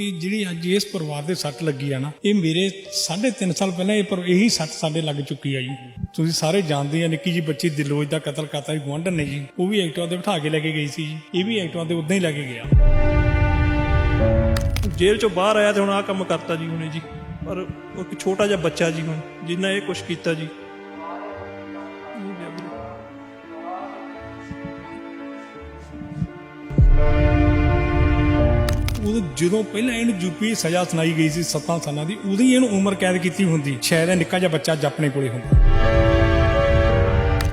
ਇਹ ਜਿਹੜੀ ਅੱਜ ਇਸ ਪਰਿਵਾਰ ਦੇ ਸੱਟ ਲੱਗੀ ਆ ਨਾ, ਇਹ ਮੇਰੇ 3.5 ਸਾਲ ਪਹਿਲਾਂ ਇਹ ਪਰ ਇਹੀ ਸੱਟ ਸਾਡੇ ਲੱਗ ਚੁੱਕੀ ਆ ਜੀ। ਤੁਸੀਂ ਸਾਰੇ ਜਾਣਦੇ ਆ, ਨਿੱਕੀ ਜੀ ਬੱਚੀ ਦਿਲੋਜ ਦਾ ਕਤਲ ਕਰਤਾ ਜੀ, ਗੁਆਂਢਣ ਨੇ ਜੀ। ਉਹ ਵੀ ਐਕਟਿਵਾ ਤੇ ਬਿਠਾ ਕੇ ਲੈ ਕੇ ਗਈ ਸੀ ਜੀ। ਇਹ ਵੀ ਐਕਟਿਵਾ ਤੇ ਉਦਾਂ ਹੀ ਲੈ ਕੇ ਗਿਆ। ਜੇਲ੍ਹ ਚੋਂ ਬਾਹਰ ਆਇਆ ਤੇ ਹੁਣ ਆਹ ਕੰਮ ਕਰਤਾ ਜੀ ਹੁਣੇ ਜੀ। ਪਰ ਇੱਕ ਛੋਟਾ ਜਿਹਾ ਬੱਚਾ ਜੀ ਹੁਣ, ਜਿੰਨਾ ਇਹ ਕੁਛ ਕੀਤਾ ਜੀ। ਉਦੋਂ ਜਦੋਂ ਪਹਿਲਾਂ ਇਹਨੂੰ ਯੂਪੀ ਸਜ਼ਾ ਸੁਣਾਈ ਗਈ ਸੀ 7 ਸਾਲਾਂ ਦੀ, ਉਦੋਂ ਹੀ ਇਹਨੂੰ ਉਮਰ ਕੈਦ ਕੀਤੀ ਹੁੰਦੀ। ਸ਼ਾਇਦ ਇਹ ਨਿੱਕਾ ਜਿਹਾ ਬੱਚਾ ਅੱਜ ਆਪਣੇ ਕੋਲੇ ਹੁੰਦਾ।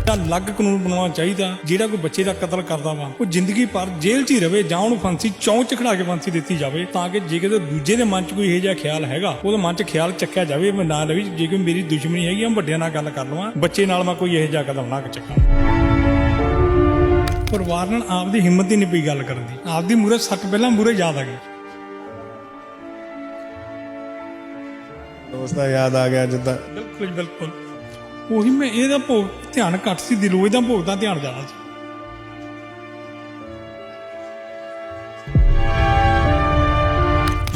ਤਾਂ ਅਲੱਗ ਕਾਨੂੰਨ ਬਣਾਉਣਾ ਚਾਹੀਦਾ, ਜਿਹੜਾ ਕੋਈ ਬੱਚੇ ਦਾ ਕਤਲ ਕਰਦਾ ਵਾ, ਉਹ ਜ਼ਿੰਦਗੀ ਭਰ ਜੇਲ੍ਹ 'ਚ ਹੀ ਰਵੇ ਜਾਂ ਉਹਨੂੰ ਫਾਂਸੀ, ਚੌਂਕ 'ਚ ਖੜਾ ਕੇ ਫਾਂਸੀ ਦਿੱਤੀ ਜਾਵੇ, ਤਾਂ ਕਿ ਜੇ ਕਿਤੇ ਦੂਜੇ ਦੇ ਮਨ 'ਚ ਕੋਈ ਇਹੋ ਜਿਹਾ ਖਿਆਲ ਹੈਗਾ, ਉਹਦੇ ਮਨ 'ਚ ਖਿਆਲ ਚੱਕਿਆ ਜਾਵੇ, ਮੈਂ ਨਾ ਲਵੀ, ਜੇ ਕੋਈ ਮੇਰੀ ਦੁਸ਼ਮਣੀ ਹੈਗੀ ਆ ਵੱਡਿਆਂ ਨਾਲ ਗੱਲ ਕਰ ਲਵਾਂ, ਬੱਚੇ ਨਾਲ ਮੈਂ ਕੋਈ ਇਹੋ ਜਿਹਾ ਕਦਮ ਨਾ ਚੱਕਾਂ। ਪਰਿਵਾਰ ਨਾਲ ਆਪਦੀ ਹਿੰਮਤ ਹੀ ਨਹੀਂ ਪਈ ਗੱਲ ਕਰਨ ਦੀ। ਆਪਦੀ ਮੂਰੇ ਸੱਟ ਪਹਿਲਾਂ ਮੂਰੇ ਯਾਦ ਆ ਗਈ। ਦੋਸਤ ਯਾਦ ਆ ਗਿਆ ਜਿੱਦਾਂ। ਬਿਲਕੁਲ ਬਿਲਕੁਲ। ਉਹੀ ਮੈਂ ਇਹਦਾ ਭੋਗ ਧਿਆਨ ਘੱਟ ਸੀ ਦਿਲੋਂ ਇਹਦਾ ਭੋਗ ਦਾ ਧਿਆਨ ਜ਼ਿਆਦਾ ਸੀ।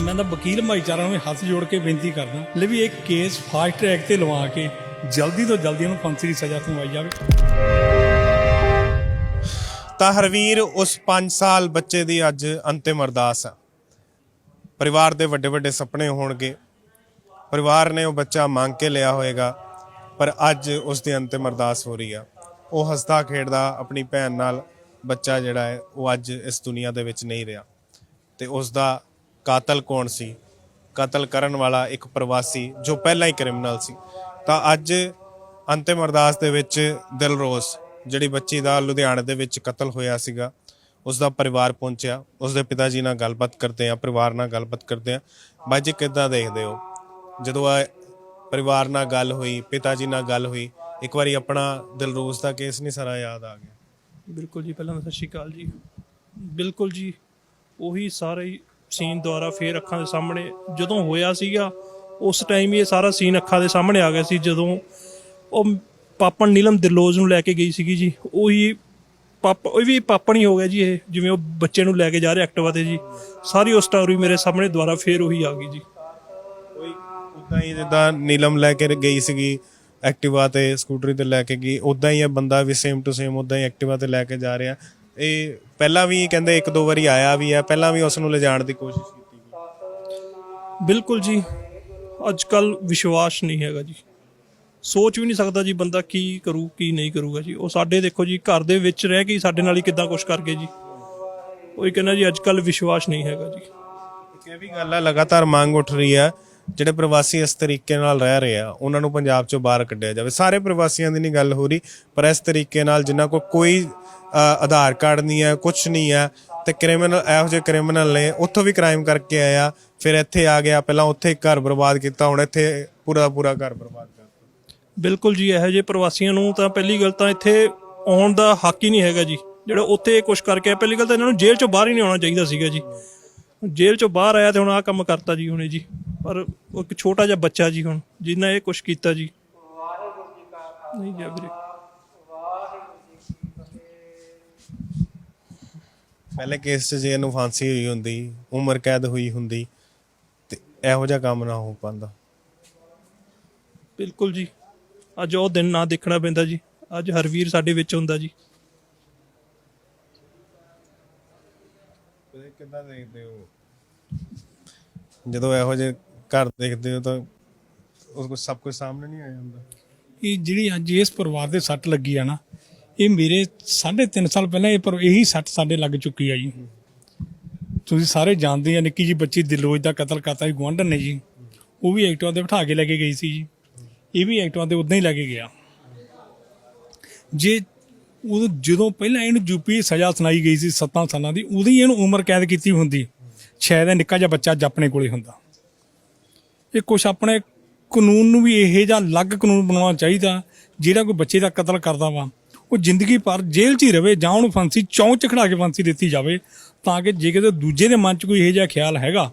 ਮੈਂ ਤਾਂ ਵਕੀਲ ਭਾਈਚਾਰਾ ਨੂੰ ਹੱਥ ਜੋੜ ਕੇ ਬੇਨਤੀ ਕਰਦਾ ਲੈ ਵੀ ਇਹ ਕੇਸ ਫਾਸਟ ਟਰੈਕ ਤੇ ਲਵਾ ਕੇ ਜਲਦੀ ਤੋਂ ਜਲਦੀ ਉਹਨੂੰ ਫਾਂਸੀ ਦੀ ਸਜ਼ਾ ਸੁਣਵਾਈ ਜਾਵੇ। ਤਾਂ ਹਰਵੀਰ ਉਸ 5 ਸਾਲ ਬੱਚੇ ਦੀ ਅੱਜ ਅੰਤਿਮ ਅਰਦਾਸ ਆ। ਪਰਿਵਾਰ ਦੇ ਵੱਡੇ ਵੱਡੇ ਸੁਪਨੇ ਹੋਣਗੇ। ਪਰਿਵਾਰ ਨੇ ਉਹ ਬੱਚਾ ਮੰਗ ਕੇ ਲਿਆ ਹੋਵੇਗਾ ਪਰ ਅੱਜ ਉਸ ਦੀ ਅੰਤਿਮ ਅਰਦਾਸ ਹੋ ਰਹੀ ਆ। ਉਹ ਹੱਸਦਾ ਖੇਡਦਾ ਆਪਣੀ ਭੈਣ ਨਾਲ ਬੱਚਾ ਜਿਹੜਾ ਹੈ, ਉਹ ਅੱਜ ਇਸ ਦੁਨੀਆ ਦੇ ਵਿੱਚ ਨਹੀਂ ਰਿਹਾ। ਤੇ ਉਸ ਦਾ ਕਾਤਲ ਕੌਣ ਸੀ? ਕਤਲ ਕਰਨ ਵਾਲਾ ਇੱਕ ਪ੍ਰਵਾਸੀ ਜੋ ਪਹਿਲਾਂ ਹੀ ਕ੍ਰਿਮੀਨਲ ਸੀ। ਤਾਂ ਅੱਜ ਅੰਤਿਮ ਅਰਦਾਸ ਦੇ ਵਿੱਚ ਦਿਲਰੋਸ ਜਿਹੜੀ ਬੱਚੀ ਦਾ ਲੁਧਿਆਣੇ ਦੇ ਵਿੱਚ ਕਤਲ ਹੋਇਆ ਸੀਗਾ ਉਸ ਦਾ ਪਰਿਵਾਰ ਪਹੁੰਚਿਆ। ਉਸ ਦੇ ਪਿਤਾ ਜੀ ਨਾਲ ਗੱਲਬਾਤ ਕਰਦੇ ਆ ਪਰਿਵਾਰ ਨਾਲ ਗੱਲਬਾਤ ਕਰਦੇ ਆ ਬਾਈ ਜੀ, ਕਿੱਦਾਂ ਦੇਖਦੇ ਹੋ? ਜਦੋਂ ਆ ਪਰਿਵਾਰ ਨਾਲ ਗੱਲ ਹੋਈ, ਪਿਤਾ ਜੀ ਨਾਲ ਗੱਲ ਹੋਈ, ਇੱਕ ਵਾਰੀ ਆਪਣਾ ਦਿਲਰੋਸ ਦਾ ਕੇਸ ਨਹੀਂ ਸਾਰਾ ਯਾਦ ਆ ਗਿਆ? ਬਿਲਕੁਲ ਜੀ, ਪਹਿਲਾਂ ਤਾਂ ਸਤਿ ਸ਼੍ਰੀ ਅਕਾਲ ਜੀ। ਬਿਲਕੁਲ ਜੀ, ਉਹੀ ਸਾਰੇ ਸੀਨ ਦੁਆਰਾ ਫੇਰ ਅੱਖਾਂ ਦੇ ਸਾਹਮਣੇ ਜਦੋਂ ਹੋਇਆ ਸੀਗਾ, ਉਸ ਟਾਈਮ ਹੀ ਇਹ ਸਾਰਾ ਸੀਨ ਅੱਖਾਂ ਦੇ ਸਾਹਮਣੇ ਆ ਗਿਆ ਸੀ, ਜਦੋਂ ਉਹ ਪਾਪਣ ਨੀਲਮ ਦਿਲੋਜ ਨੂੰ ਲੈ ਕੇ ਗਈ ਸੀਗੀ ਜੀ। ਉਹੀ ਪਾਪ ਉਹ ਵੀ ਪਾਪਣ ਹੀ ਹੋ ਗਿਆ ਜੀ ਇਹ ਜਿਵੇਂ ਉਹ ਬੱਚੇ ਨੂੰ ਲੈ ਕੇ ਜਾ ਰਿਹਾ ਐਕਟਿਵਾ ਤੇ ਜੀ। ਸਾਰੀ ਉਹ ਸਟੋਰੀ ਮੇਰੇ ਸਾਹਮਣੇ ਦੁਆਰਾ ਫੇਰ ਉਹੀ ਆ ਗਈ ਜੀ। ਕੋਈ ਉਦਾਂ ਹੀ ਜਿੱਦਾਂ ਨੀਲਮ ਲੈ ਕੇ ਗਈ ਸੀਗੀ ਐਕਟਿਵਾ ਤੇ ਸਕੂਟਰੀ ਤੇ ਲੈ ਕੇ ਗਈ ਉਦਾਂ ਹੀ ਇਹ ਬੰਦਾ ਵੀ ਸੇਮ ਟੂ ਸੇਮ ਉਦਾਂ ਹੀ ਐਕਟਿਵਾ ਤੇ ਲੈ ਕੇ ਜਾ ਰਿਹਾ। ਇਹ ਪਹਿਲਾਂ ਵੀ ਕਹਿੰਦੇ ਇੱਕ ਦੋ ਵਾਰੀ ਆਇਆ ਵੀ ਹੈ ਪਹਿਲਾਂ ਵੀ ਉਸ ਨੂੰ ਲਿਜਾਣ ਦੀ ਕੋਸ਼ਿਸ਼ ਕੀਤੀ। ਗਈ ਬਿਲਕੁਲ ਜੀ। ਅੱਜ ਕੱਲ ਵਿਸ਼ਵਾਸ ਨਹੀਂ ਹੈਗਾ ਜੀ। ਸੋਚ ਵੀ ਨਹੀਂ ਸਕਦਾ ਜੀ ਬੰਦਾ ਕੀ ਕਰੂ, ਕੀ ਨਹੀਂ ਕਰੂਗਾ ਜੀ। ਉਹ ਸਾਡੇ ਦੇਖੋ ਜੀ, ਘਰ ਦੇ ਵਿੱਚ ਰਹਿ ਕੇ ਹੀ ਸਾਡੇ ਨਾਲ ਹੀ ਕਿੱਦਾਂ ਕੁਛ ਕਰ ਗਏ ਜੀ। ਉਹੀ ਕਹਿੰਦਾ ਜੀ ਅੱਜ ਕੱਲ ਵਿਸ਼ਵਾਸ ਨਹੀਂ ਹੈਗਾ ਜੀ। ਇਹ ਵੀ ਗੱਲ ਹੈ ਲਗਾਤਾਰ ਮੰਗ ਉੱਠ ਰਹੀ ਹੈ ਜਿਹੜੇ ਪ੍ਰਵਾਸੀ ਇਸ ਤਰੀਕੇ ਨਾਲ ਰਹਿ ਰਹੇ ਆ, ਉਹਨਾਂ ਨੂੰ ਪੰਜਾਬ ਚੋਂ ਬਾਹਰ ਕੱਢਿਆ ਜਾਵੇ। ਸਾਰੇ ਪ੍ਰਵਾਸੀਆਂ ਦੀ ਨਹੀਂ ਗੱਲ ਹੋ ਰਹੀ, ਪਰ ਇਸ ਤਰੀਕੇ ਨਾਲ ਜਿਨ੍ਹਾਂ ਕੋਲ ਕੋਈ ਆਧਾਰ ਕਾਰਡ ਨਹੀਂ ਹੈ ਕੁਝ ਨਹੀਂ ਹੈ ਤੇ ਕ੍ਰਿਮੀਨਲ, ਇਹੋ ਜਿਹੇ ਕ੍ਰਿਮੀਨਲ ਨੇ, ਉੱਥੋਂ ਵੀ ਕ੍ਰਾਈਮ ਕਰਕੇ ਆਇਆ ਫਿਰ ਇੱਥੇ ਆ ਗਿਆ, ਪਹਿਲਾਂ ਉੱਥੇ ਘਰ ਬਰਬਾਦ ਕੀਤਾ, ਹੁਣ ਇੱਥੇ ਪੂਰਾ ਪੂਰਾ ਘਰ ਬਰਬਾਦ ਕਰਤਾ ਬਿਲਕੁਲ ਜੀ ਇਹੋ ਜਿਹੇ ਪ੍ਰਵਾਸੀਆਂ ਨੂੰ ਤਾਂ ਪਹਿਲੀ ਗੱਲ ਤਾਂ ਇੱਥੇ ਆਉਣ ਦਾ ਹੱਕ ਹੀ ਨਹੀਂ ਹੈਗਾ ਜੀ। ਜਿਹੜਾ ਉੱਥੇ ਕੁਛ ਕਰਕੇ ਪਹਿਲੀ ਗੱਲ ਤਾਂ ਇਹਨਾਂ ਨੂੰ ਜੇਲ੍ਹ ਚੋਂ ਬਾਹਰ ਹੀ ਨਹੀਂ ਆਉਣਾ ਚਾਹੀਦਾ ਸੀਗਾ ਜੀ। ਜੇਲ੍ਹ ਚੋਂ ਬਾਹਰ ਆਇਆ ਤੇ ਹੁਣ ਆਹ ਕੰਮ ਕਰਤਾ ਜੀ ਹੁਣੇ ਜੀ। ਪਰ ਉਹ ਇੱਕ ਛੋਟਾ ਜਿਹਾ ਬੱਚਾ ਜੀ ਹੁਣ ਜਿੰਨਾ ਇਹ ਕੁਛ ਕੀਤਾ ਜੀ। ਨਹੀਂ ਜੀ ਵੀਰੇ। ਪਹਿਲੇ ਕੇਸ 'ਚ ਜੇ ਇਹਨੂੰ ਫਾਂਸੀ ਹੋਈ ਹੁੰਦੀ ਉਮਰ ਕੈਦ ਹੋਈ ਹੁੰਦੀ ਤੇ ਇਹੋ ਜਿਹਾ ਕੰਮ ਨਾ ਹੋ ਪਾਂਦਾ ਬਿਲਕੁਲ ਜੀ। ਅੱਜ ਉਹ ਦਿਨ ਨਾ ਦੇਖਣਾ ਪੈਂਦਾ ਜੀ। ਅੱਜ ਹਰਵੀਰ ਸਾਡੇ ਵਿੱਚ ਹੁੰਦਾ ਜੀ। ਕਿੱਦਾਂ ਦੇਖਦੇ ਹੋ? ਜਦੋਂ ਇਹੋ ਜਿਹੇ ਘਰ ਦੇਖਦੇ ਹੋ ਤਾਂ ਉਸ ਕੋ ਸਭ ਕੁਝ ਸਾਹਮਣੇ ਨਹੀਂ ਆ ਜਾਂਦਾ। ਇਹ ਜਿਹੜੀ ਅੱਜ ਇਸ ਪਰਿਵਾਰ ਦੇ ਸੱਟ ਲੱਗੀ ਆ ਨਾ ਇਹ ਮੇਰੇ 3.5 ਸਾਲ ਪਹਿਲਾਂ ਇਹ ਪਰ ਇਹੀ ਸੱਟ ਸਾਡੇ ਲੱਗ ਚੁੱਕੀ ਆ ਜੀ। ਤੁਸੀਂ ਸਾਰੇ ਜਾਣਦੇ ਆ ਨਿੱਕੀ ਜੀ ਬੱਚੀ ਦਿਲੋਜ ਦਾ ਕਤਲ ਕਰਤਾ ਸੀ ਗੁਆਂਢਣ ਨੇ ਜੀ। ਉਹ ਵੀ ਐਕਟਿਵਾ ਤੇ ਬਿਠਾ ਕੇ ਲੈ ਕੇ ਗਈ ਸੀ ਜੀ। ਇਹ ਵੀ ਐਕਟਿਵਾ ਤੇ ਉਦਾਂ ਹੀ ਲੈ ਕੇ ਗਿਆ। ਜੇ ਉਹ ਜਦੋਂ ਪਹਿਲਾਂ ਇਹਨੂੰ ਯੂਪੀ ਸਜ਼ਾ ਸੁਣਾਈ ਗਈ ਸੀ 7 ਸਾਲਾਂ ਦੀ, ਉਦੋਂ ਹੀ ਇਹਨੂੰ ਉਮਰ ਕੈਦ ਕੀਤੀ ਹੁੰਦੀ। ਸ਼ਾਇਦ ਇਹ ਨਿੱਕਾ ਜਿਹਾ ਬੱਚਾ ਅੱਜ ਆਪਣੇ ਕੋਲੇ ਹੁੰਦਾ। ਇਹ ਕੁਛ ਆਪਣੇ ਕਾਨੂੰਨ ਨੂੰ ਵੀ ਇਹੋ ਜਿਹਾ ਅਲੱਗ ਕਾਨੂੰਨ ਬਣਾਉਣਾ ਚਾਹੀਦਾ, ਜਿਹੜਾ ਕੋਈ ਬੱਚੇ ਦਾ ਕਤਲ ਕਰਦਾ ਵਾ। ਉਹ ਜ਼ਿੰਦਗੀ ਭਰ ਜੇਲ੍ਹ 'ਚ ਹੀ ਰਵੇ ਜਾਂ ਉਹਨੂੰ ਫਾਂਸੀ ਚੌਂਕ 'ਚ ਖੜਾ ਕੇ ਫਾਂਸੀ ਦਿੱਤੀ ਜਾਵੇ, ਤਾਂ ਕਿ ਜੇ ਕਿਤੇ ਦੂਜੇ ਦੇ ਮਨ 'ਚ ਕੋਈ ਇਹੋ ਜਿਹਾ ਖਿਆਲ ਹੈਗਾ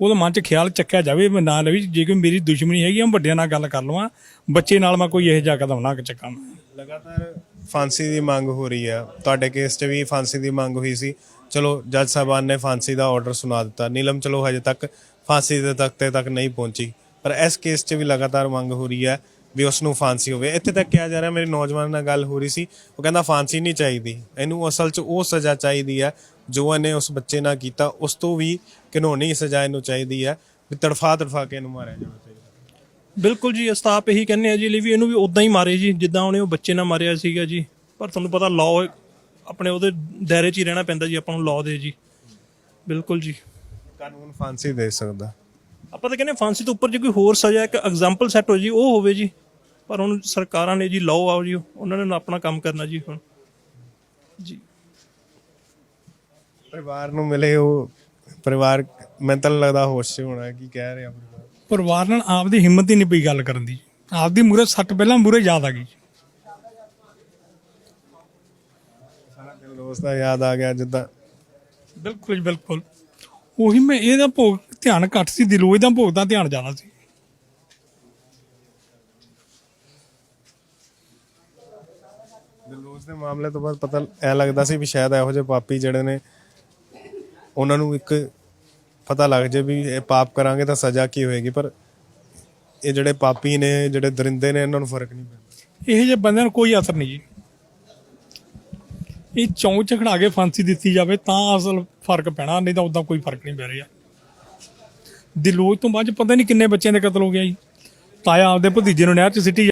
ਉਹਦੇ ਮਨ 'ਚ ਖਿਆਲ ਚੱਕਿਆ ਜਾਵੇ ਮੈਂ ਨਾ ਲਵੀ ਜੇ ਕੋਈ ਮੇਰੀ ਦੁਸ਼ਮਣੀ ਹੈਗੀ ਮੈਂ ਵੱਡਿਆਂ ਨਾਲ ਗੱਲ ਕਰ ਲਵਾਂ, ਬੱਚੇ ਨਾਲ ਮੈਂ ਕੋਈ ਇਹੋ ਜਿਹਾ ਕਦਮ ਨਾ ਚੱਕਾਂ। ਲਗਾਤਾਰ ਫਾਂਸੀ ਦੀ ਮੰਗ ਹੋ ਰਹੀ ਹੈ ਤੁਹਾਡੇ ਕੇਸ 'ਚ ਵੀ ਫਾਂਸੀ ਦੀ ਮੰਗ ਹੋਈ ਸੀ। ਚਲੋ, ਜੱਜ ਸਾਹਿਬਾਨ ਨੇ ਫਾਂਸੀ ਦਾ ਆਰਡਰ ਸੁਣਾ ਦਿੱਤਾ। ਨੀਲਮ, ਚਲੋ ਹਜੇ ਤੱਕ ਫਾਂਸੀ ਦੇ ਤਖਤੇ ਤੱਕ ਨਹੀਂ ਪਹੁੰਚੀ। ਪਰ ਇਸ ਕੇਸ 'ਚ ਵੀ ਲਗਾਤਾਰ ਮੰਗ ਹੋ ਰਹੀ ਹੈ ਵੀ ਉਸ ਨੂੰ ਫਾਂਸੀ ਹੋਵੇ। ਇੱਥੇ ਤੱਕ ਕਿਹਾ ਜਾ ਰਿਹਾ, ਮੇਰੇ ਨੌਜਵਾਨ ਨਾਲ ਗੱਲ ਹੋ ਰਹੀ ਸੀ। ਉਹ ਕਹਿੰਦਾ, ਫਾਂਸੀ ਨਹੀਂ ਚਾਹੀਦੀ। ਇਹਨੂੰ ਅਸਲ 'ਚ ਉਹ ਸਜ਼ਾ ਚਾਹੀਦੀ ਹੈ ਜੋ ਇਹਨੇ ਉਸ ਬੱਚੇ ਨਾਲ ਕੀਤਾ ਉਸ ਤੋਂ ਵੀ ਘਿਨੌਣੀ ਸਜ਼ਾ ਇਹਨੂੰ ਚਾਹੀਦੀ ਹੈ ਵੀ ਤੜਫਾ ਤੜਫਾ ਕੇ ਇਹਨੂੰ ਮਾਰਿਆ ਜਾਣਾ ਚਾਹੀਦਾ। ਬਿਲਕੁਲ ਜੀ ਅਸੀਂ ਤਾਂ ਆਪ ਇਹੀ ਕਹਿੰਦੇ ਆ ਜੀ ਲਈ ਵੀ ਇਹਨੂੰ ਵੀ ਉਦਾਂ ਹੀ ਮਾਰੇ ਜੀ ਜਿੱਦਾਂ ਉਹਨੇ ਉਹ ਬੱਚੇ ਨਾਲ ਮਾਰਿਆ ਸੀਗਾ ਜੀ। ਪਰ ਤੁਹਾਨੂੰ ਪਤਾ ਲਾਅ ਆਪਣੇ ਉਹਦੇ ਦਾਇਰੇ 'ਚ ਹੀ ਰਹਿਣਾ ਪੈਂਦਾ ਜੀ ਆਪਾਂ ਨੂੰ ਲਾਅ ਦੇ ਜੀ। ਬਿਲਕੁਲ ਜੀ। ਕਾਨੂੰਨ ਫਾਂਸੀ ਦੇ ਸਕਦਾ। ਆਪਾਂ ਤਾਂ ਕਹਿੰਦੇ ਫਾਂਸੀ ਤੋਂ ਉੱਪਰ ਜੇ ਕੋਈ ਹੋਰ ਸਜ਼ਾ ਇੱਕ ਐਗਜ਼ਾਮਪਲ ਸੈੱਟ ਹੋ ਜੀ ਉਹ ਹੋਵੇ ਜੀ। ਪਰ ਹੁਣ ਸਰਕਾਰਾਂ ਨੇ ਜੀ ਲਾਅ ਆਓ ਜੀ ਉਹਨਾਂ ਨੇ ਆਪਣਾ ਕੰਮ ਕਰਨਾ ਜੀ ਹੁਣ। ਜੀ। ਪਰਿਵਾਰ ਨੂੰ ਮਿਲੇ ਉਹ ਪਰਿਵਾਰ ਮੈਨੂੰ ਤਾਂ ਲੱਗਦਾ ਹੋਸ਼ 'ਚ ਹੋਣਾ ਕੀ ਕਹਿ ਰਿਹਾ ਪਰਿਵਾਰ। ਪਰਿਵਾਰ ਨਾਲ ਆਪਦੀ ਹਿੰਮਤ ਹੀ ਨਹੀਂ ਪਈ ਗੱਲ ਕਰਨ ਦੀ। ਆਪਦੀ ਮੂਰੇ ਸੱਟ ਪਹਿਲਾਂ ਮੂਰੇ ਯਾਦ ਆ ਗਈ। ਸਾਰਾ ਦਿਨ ਦੋਸਤ ਯਾਦ ਆ ਗਿਆ ਜਿੱਦਾਂ। ਬਿਲਕੁਲ ਜੀ, ਬਿਲਕੁਲ। ਉਹੀ ਮੈਂ ਇਹਦਾ ਭੋਗ ਧਿਆਨ ਘੱਟ ਸੀ ਦਿਲੋਂ ਇਹਦਾ ਭੋਗ ਦਾ ਧਿਆਨ ਜ਼ਿਆਦਾ ਸੀ। ਦਿਲਰੋਜ਼ ਦੇ ਮਾਮਲੇ ਤੋਂ ਬਾਅਦ ਪਤਾ ਐ ਲੱਗਦਾ ਸੀ ਵੀ ਸ਼ਾਇਦ ਇਹੋ ਜਿਹੇ ਪਾਪੀ ਜਿਹੜੇ ਨੇ ਉਹਨਾਂ ਨੂੰ ਇੱਕ ਪਤਾ ਲੱਗ ਜੇ ਵੀ ਇਹ ਪਾਪ ਕਰਾਂਗੇ ਤਾਂ ਸਜ਼ਾ ਕੀ ਹੋਏਗੀ, ਪਰ ਇਹ ਜਿਹੜੇ ਪਾਪੀ ਨੇ, ਜਿਹੜੇ ਦਰਿੰਦੇ ਨੇ, ਇਹਨਾਂ ਨੂੰ ਫ਼ਰਕ ਨਹੀਂ ਪੈਂਦਾ। ਇਹ ਜਿਹੇ ਬੰਦਿਆਂ ਨੂੰ ਕੋਈ ਅਸਰ ਨਹੀਂ ਜੀ। ਇਹ ਚੌਂ ਚ ਖੜਾ ਕੇ ਫਾਂਸੀ ਦਿੱਤੀ ਜਾਵੇ ਤਾਂ ਅਸਲ ਫ਼ਰਕ ਪੈਣਾ, ਨਹੀਂ ਤਾਂ ਉਦਾਂ ਕੋਈ ਫ਼ਰਕ ਨਹੀਂ ਪੈ ਰਿਹਾ। ਦਿਲੋਜ ਤੋਂ ਬਾਅਦ 'ਚ ਪਤਾ ਨਹੀਂ ਕਿੰਨੇ ਬੱਚਿਆਂ ਦੇ ਕਤਲ ਹੋ ਗਿਆ ਜੀ। ਤਾਇਆ ਆਪਦੇ ਭਤੀਜੇ ਨੂੰ ਨਹਿਰ 'ਚ ਸਿੱਟੀ